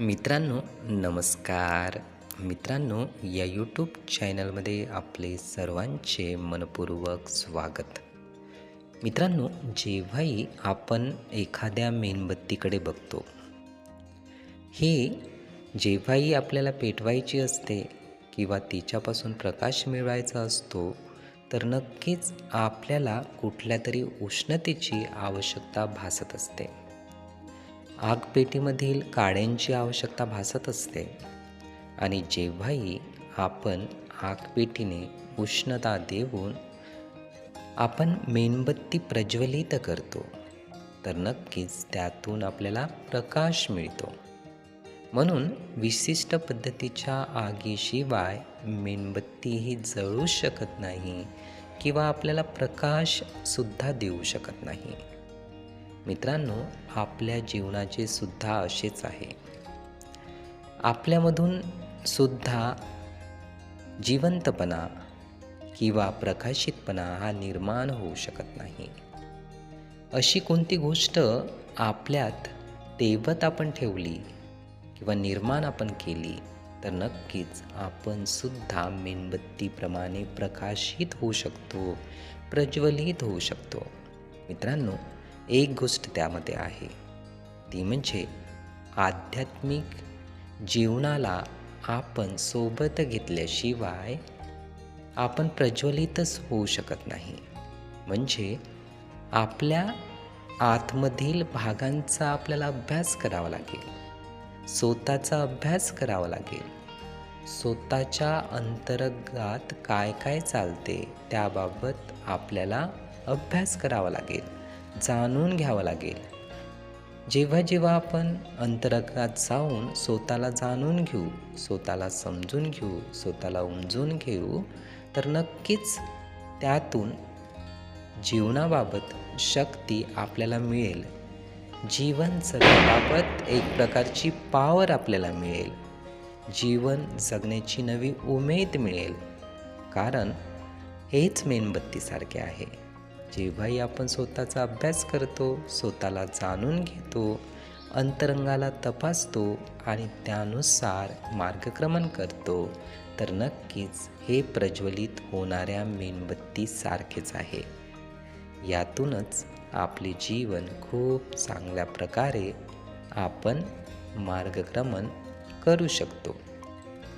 मित्रांनो नमस्कार. मित्रांनो या यूट्यूब चॅनलमध्ये आपले सर्वांचे मनपूर्वक स्वागत. मित्रांनो जेव्हाही आपण एखाद्या मेणबत्तीकडे बघतो ही जेव्हाही आपल्याला पेटवायची असते किंवा तिच्यापासून प्रकाश मिळवायचा असतो तर नक्कीच आपल्याला कुठल्या तरी उष्णतेची आवश्यकता भासत असते. आगपेटीमधील काड्यांची आवश्यकता भासत असते. आणि जेव्हाही आपण आगपेटीने उष्णता देऊन आपण मेणबत्ती प्रज्वलित करतो तर नक्कीच त्यातून आपल्याला प्रकाश मिळतो. म्हणून विशिष्ट पद्धतीच्या आगीशिवाय मेणबत्तीही जळू शकत नाही किंवा आपल्याला प्रकाशसुद्धा देऊ शकत नाही. मित्रांनो आपल्या जीवनाचे सुद्धा असेच आहे. आपल्यामधून सुद्धा जिवंतपणा किंवा प्रकाशितपणा हा निर्माण होऊ शकत नाही. अशी कोणती गोष्ट आपल्यात तेवत आपण ठेवली किंवा निर्माण आपण केली तर नक्कीच आपण सुद्धा मेणबत्तीप्रमाणे प्रकाशित होऊ शकतो प्रज्वलित होऊ शकतो. मित्रांनो एक गोष्ट त्यामध्ये आहे. ती म्हणजे आध्यात्मिक जीवनाला आपण सोबत घेतल्याशिवाय आपण प्रज्वलितच होऊ शकत नाही. म्हणजे आपल्या आतमधील भागांचा आपल्याला अभ्यास करावा लागेल. स्वतःचा अभ्यास करावा लागेल. स्वतःच्या अंतर्गात काय काय चालते त्याबाबत आपल्याला अभ्यास करावा लागेल. जाणून घ्यावं लागेल. जेव्हा जेव्हा आपण अंतरंगात जाऊन स्वतःला जाणून घेऊ स्वतःला समजून घेऊ स्वतःला उमजून घेऊ तर नक्कीच त्यातून जीवनाबाबत शक्ती आपल्याला मिळेल. जीवन जगण्याबाबत एक प्रकारची पावर आपल्याला मिळेल. जीवन जगण्याची नवी उमेद मिळेल. कारण हेच मेणबत्तीसारखे आहे. जेव्हाही आपण स्वतःचा अभ्यास करतो स्वतःला जाणून घेतो अंतरंगाला तपासतो आणि त्यानुसार मार्गक्रमण करतो तर नक्कीच हे प्रज्वलित होणाऱ्या मेणबत्तीसारखेच आहे. यातूनच आपले जीवन खूप चांगल्या प्रकारे आपण मार्गक्रमण करू शकतो.